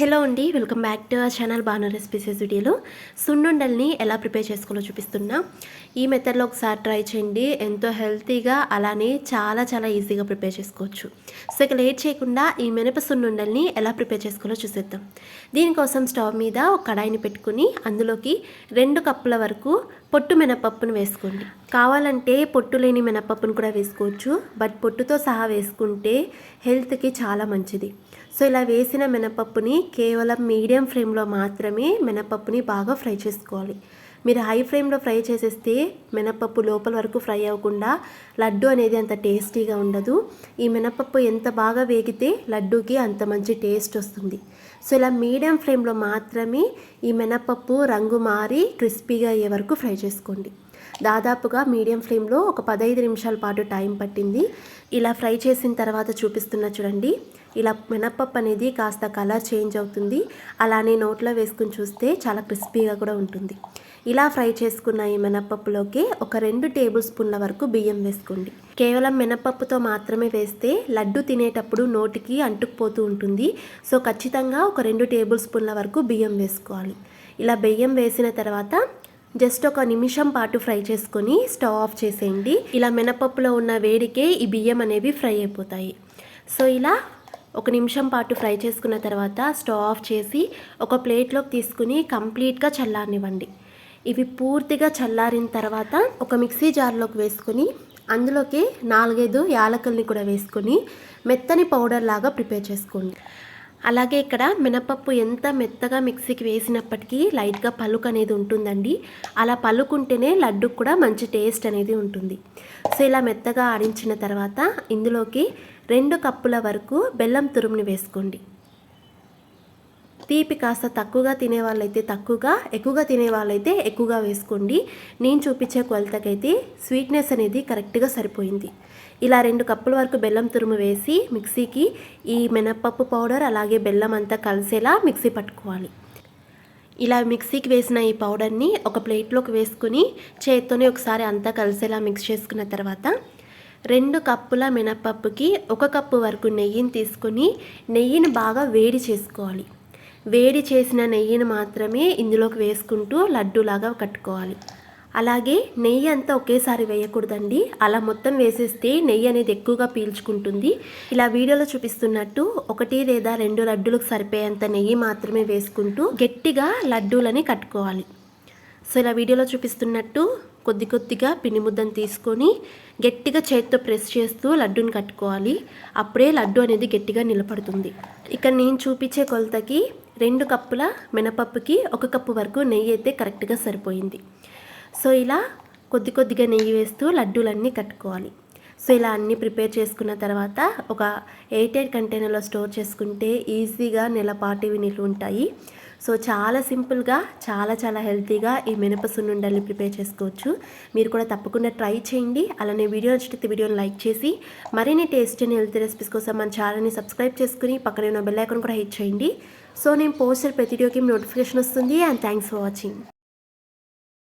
Hello అండి welcome back to our channel Banu recipes వీడియోలో సున్నుండల్ని ఎలా ప్రిపేర్ చేసుకోవాలో చూపిస్తున్నా. ఈ మెథడ్లో ఒకసారి ట్రై చేయండి. ఎంతో హెల్తీగా అలానే చాలా చాలా ఈజీగా ప్రిపేర్ చేసుకోవచ్చు. సో ఇక లేట్ చేయకుండా ఈ మినప సున్నుండల్ని ఎలా ప్రిపేర్ చేసుకోవాలో చూసేద్దాం. దీనికోసం స్టవ్ మీద ఒక కడాయిని పెట్టుకుని అందులోకి రెండు కప్పుల వరకు పొట్టు మినపప్పును వేసుకోండి. కావాలంటే పొట్టు లేని మినపప్పును కూడా వేసుకోవచ్చు. బట్ పొట్టుతో సహా వేసుకుంటే హెల్త్కి చాలా మంచిది. సో ఇలా వేసిన మినపప్పుని కేవలం మీడియం ఫ్లేమ్లో మాత్రమే మినపప్పుని బాగా ఫ్రై చేసుకోవాలి. మీరు హై ఫ్లేమ్లో ఫ్రై చేసేస్తే మినపప్పు లోపల వరకు ఫ్రై అవ్వకుండా లడ్డు అనేది అంత టేస్టీగా ఉండదు. ఈ మినపప్పు ఎంత బాగా వేగితే లడ్డూకి అంత మంచి టేస్ట్ వస్తుంది. సో ఇలా మీడియం ఫ్లేమ్లో మాత్రమే ఈ మినపప్పు రంగు మారి క్రిస్పీగా అయ్యే వరకు ఫ్రై చేసుకోండి. దాదాపుగా మీడియం ఫ్లేమ్లో ఒక పదహైదు నిమిషాల పాటు టైం పట్టింది. ఇలా ఫ్రై చేసిన తర్వాత చూపిస్తున్నా చూడండి. ఇలా మినప్పప్పు అనేది కాస్త కలర్ చేంజ్ అవుతుంది. అలానే నోట్లో వేసుకుని చూస్తే చాలా క్రిస్పీగా కూడా ఉంటుంది. ఇలా ఫ్రై చేసుకున్న ఈ మినపప్పులోకి ఒక రెండు టేబుల్ స్పూన్ల వరకు బియ్యం వేసుకోండి. కేవలం మినపప్పుతో మాత్రమే వేస్తే లడ్డు తినేటప్పుడు నోటికి అంటుకుపోతూ ఉంటుంది. సో ఖచ్చితంగా ఒక రెండు టేబుల్ స్పూన్ల వరకు బియ్యం వేసుకోవాలి. ఇలా బియ్యం వేసిన తర్వాత జస్ట్ ఒక నిమిషం పాటు ఫ్రై చేసుకొని స్టవ్ ఆఫ్ చేసేయండి. ఇలా మినపప్పులో ఉన్న వేడికే ఈ బియ్యం అనేవి ఫ్రై అయిపోతాయి. సో ఇలా ఒక నిమిషం పాటు ఫ్రై చేసుకున్న తర్వాత స్టవ్ ఆఫ్ చేసి ఒక ప్లేట్లోకి తీసుకుని కంప్లీట్గా చల్లారనివ్వండి. ఇవి పూర్తిగా చల్లారిన తర్వాత ఒక మిక్సీ జార్లోకి వేసుకొని అందులోకి నాలుగైదు యాలకుల్ని కూడా వేసుకొని మెత్తని పౌడర్ లాగా ప్రిపేర్ చేసుకోండి. అలాగే ఇక్కడ మినపప్పు ఎంత మెత్తగా మిక్సీకి వేసినప్పటికీ లైట్గా పలుకు అనేది ఉంటుందండి. అలా పలుకుంటేనే లడ్డుకు కూడా మంచి టేస్ట్ అనేది ఉంటుంది. సో ఇలా మెత్తగా ఆడించిన తర్వాత ఇందులోకి రెండు కప్పుల వరకు బెల్లం తురుముని వేసుకోండి. తీపి కాస్త తక్కువగా తినే వాళ్ళైతే తక్కువగా ఎక్కువగా తినే వాళ్ళైతే ఎక్కువగా వేసుకోండి. నేను చూపించే కొలతకైతే స్వీట్నెస్ అనేది కరెక్ట్గా సరిపోయింది. ఇలా రెండు కప్పుల వరకు బెల్లం తురుము వేసి మిక్సీకి ఈ మినప్పప్పు పౌడర్ అలాగే బెల్లం అంతా కలిసేలా మిక్సీ పట్టుకోవాలి. ఇలా మిక్సీకి వేసిన ఈ పౌడర్ని ఒక ప్లేట్లోకి వేసుకుని చేత్తోనే ఒకసారి అంతా కలిసేలా మిక్స్ చేసుకున్న తర్వాత రెండు కప్పుల మినప్పప్పుకి ఒక కప్పు వరకు నెయ్యిని తీసుకొని నెయ్యిని బాగా వేడి చేసుకోవాలి. వేడి చేసిన నెయ్యిని మాత్రమే ఇందులోకి వేసుకుంటూ లడ్డూలాగా కట్టుకోవాలి. అలాగే నెయ్యి అంతా ఒకేసారి వేయకూడదండి. అలా మొత్తం వేసేస్తే నెయ్యి అనేది ఎక్కువగా పీల్చుకుంటుంది. ఇలా వీడియోలో చూపిస్తున్నట్టు ఒకటి లేదా రెండు లడ్డూలకు సరిపోయేంత నెయ్యి మాత్రమే వేసుకుంటూ గట్టిగా లడ్డూలని కట్టుకోవాలి. సో ఇలా వీడియోలో చూపిస్తున్నట్టు కొద్ది కొద్దిగా పిండి ముద్దను తీసుకొని గట్టిగా చేతితో ప్రెస్ చేస్తూ లడ్డూని కట్టుకోవాలి. అప్పుడే లడ్డు అనేది గట్టిగా నిలబడుతుంది. ఇక్కడ నేను చూపించే కొలతకి రెండు కప్పుల మినపప్పుకి ఒక కప్పు వరకు నెయ్యి అయితే కరెక్ట్గా సరిపోయింది. సో ఇలా కొద్ది కొద్దిగా నెయ్యి వేస్తూ లడ్డూలన్నీ కట్టుకోవాలి. సో ఇలా అన్నీ ప్రిపేర్ చేసుకున్న తర్వాత ఒక ఎయిట్ ఎయిట్ కంటైనర్లో స్టోర్ చేసుకుంటే ఈజీగా నెలపాటివి నిల్వ ఉంటాయి. సో చాలా సింపుల్గా చాలా చాలా హెల్తీగా ఈ మినప సున్నుండల్ని ప్రిపేర్ చేసుకోవచ్చు. మీరు కూడా తప్పకుండా ట్రై చేయండి. అలానే వీడియో నచ్చితే వీడియోని లైక్ చేసి మరిన్ని టేస్ట్ అండ్ హెల్తీ రెసిపీస్ కోసం మన ఛానల్ని సబ్స్క్రైబ్ చేసుకుని పక్కనే ఉన్న బెల్ ఐకాన్ కూడా హిట్ చేయండి. సో నేను పోస్టర్ ప్రతి వీడియోకి నోటిఫికేషన్ వస్తుంది అండ్ థ్యాంక్స్ ఫర్ వాచింగ్.